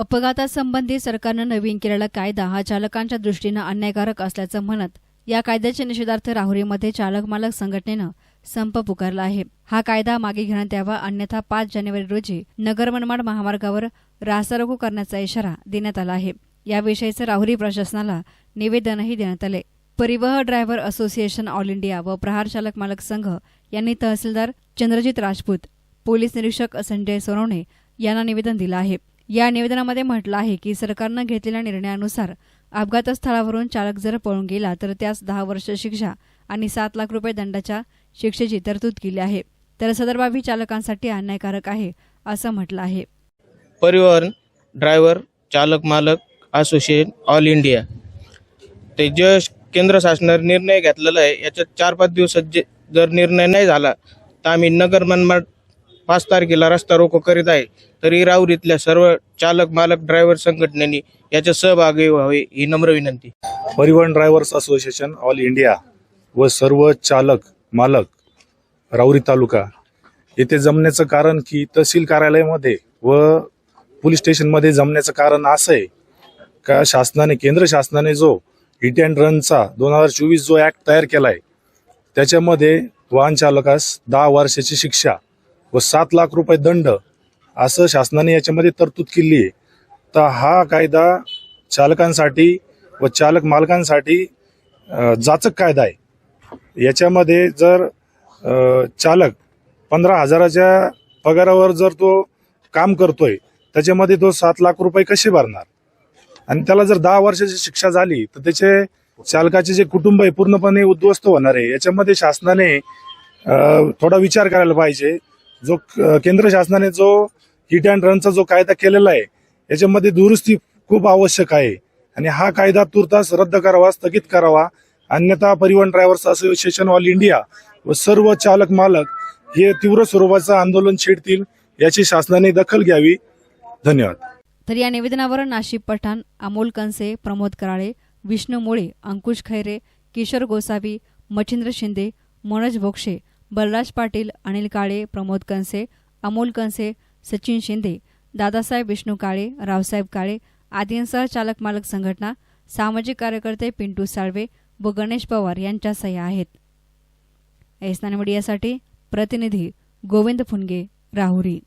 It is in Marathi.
अपघातासंबंधी सरकारनं नवीन केलेला कायदा हा चालकांच्या दृष्टीनं अन्यायकारक असल्याचं म्हणत या कायद्याच्या निषेधार्थ राहुरीमध्ये चालक मालक संघटनेनं संप पुकारला आहे. हा कायदा मागे घेण्यात यावा अन्यथा पाच जानेवारी रोजी नगर मनमाड महामार्गावर रास्तारोको करण्याचा इशारा देण्यात आला आहे. याविषयीचं राहुरी प्रशासनाला निवेदनही देण्यात आले. परिवहन ड्रायव्हर असोसिएशन ऑल इंडिया व प्रहार चालक मालक संघ यांनी तहसीलदार चंद्रजित राजपूत पोलीस निरीक्षक संजय सोनवणे यांना निवेदन दिलं आहे. या निवेदनामध्ये म्हटलं आहे की सरकारनं घेतलेल्या निर्णयानुसार अपघातस्थळावरून चालक जर पळून गेला तर त्यास दहा वर्ष शिक्षा आणि सात लाख रुपये दंडाच्या शिक्षेची तरतूद केली आहे. तर सदर बाबी चालकांसाठी अन्यायकारक आहे असं म्हटलं आहे. परिवहन ड्रायव्हर चालक मालक असोसिएशन ऑल इंडिया. ते जे केंद्र शासनाने निर्णय घेतलेला आहे याच्यात चार पाच दिवसात जे जर निर्णय नाही झाला तर आम्ही नगर मनमाड पाच तारखेला रस्ता रोको करीत आहे तरी राऊरीतल्या सर्व चालक मालक ड्रायव्हर संघटनेने याच्या सहभागी व्हावे ही नम्र विनंती. परिवहन ड्रायव्हर्स असोसिएशन ऑल इंडिया व सर्व चालक मालक राऊरी तालुका येथे जमण्याचं कारण की तहसील कार्यालयामध्ये व पोलीस स्टेशनमध्ये जमण्याचं कारण असं आहे का शासनाने केंद्र शासनाने जो हिट अँड रनचा दोन हजार चोवीस जो ॲक्ट तयार केला आहे त्याच्यामध्ये वाहन चालकास दहा वर्षाची शिक्षा व सात लाख रुपये दंड असं शासनाने याच्यामध्ये तरतूद केली आहे. तर हा कायदा चालकांसाठी व चालक मालकांसाठी जाचक कायदा आहे. याच्यामध्ये जर चालक पंधरा हजाराच्या पगारावर जर तो काम करतोय त्याच्यामध्ये तो सात लाख रुपये कसे भरणार? आणि त्याला जर दहा वर्षाची शिक्षा झाली तर त्याचे चालकाचे जे कुटुंब आहे पूर्णपणे उद्ध्वस्त होणार आहे. याच्यामध्ये शासनाने थोडा विचार करायला पाहिजे. जो केंद्र शासनाने जो हिट अँड रनचा जो कायदा केलेला आहे याच्यामध्ये दुरुस्ती खूप आवश्यक आहे. आणि हा कायदा तुर्तास रद्द करावा स्थगित करावा. अन्यथा परिवहन ड्रायव्हर्स असोसिएशन ऑल इंडिया व सर्व चालक मालक हे तीव्र स्वरूपाचं आंदोलन छेडतील याची शासनाने दखल घ्यावी. धन्यवाद. तर या निवेदनावर नाशिक पठाण अमोल कंसे प्रमोद कराळे विष्णू मुळे अंकुश खैरे किशोर गोसावी मच्छिंद्र शिंदे मनोज भोक्षे बलराज पाटील अनिल काळे प्रमोद कंसे अमोल कंसे सचिन शिंदे दादासाहेब विष्णू काळे रावसाहेब काळे आदींसह चालक मालक संघटना सामाजिक कार्यकर्ते पिंटू साळवे व गणेश पवार यांच्या सह्या आहेत. एसनान मीडियासाठी प्रतिनिधी गोविंद फुनगे राहुरी.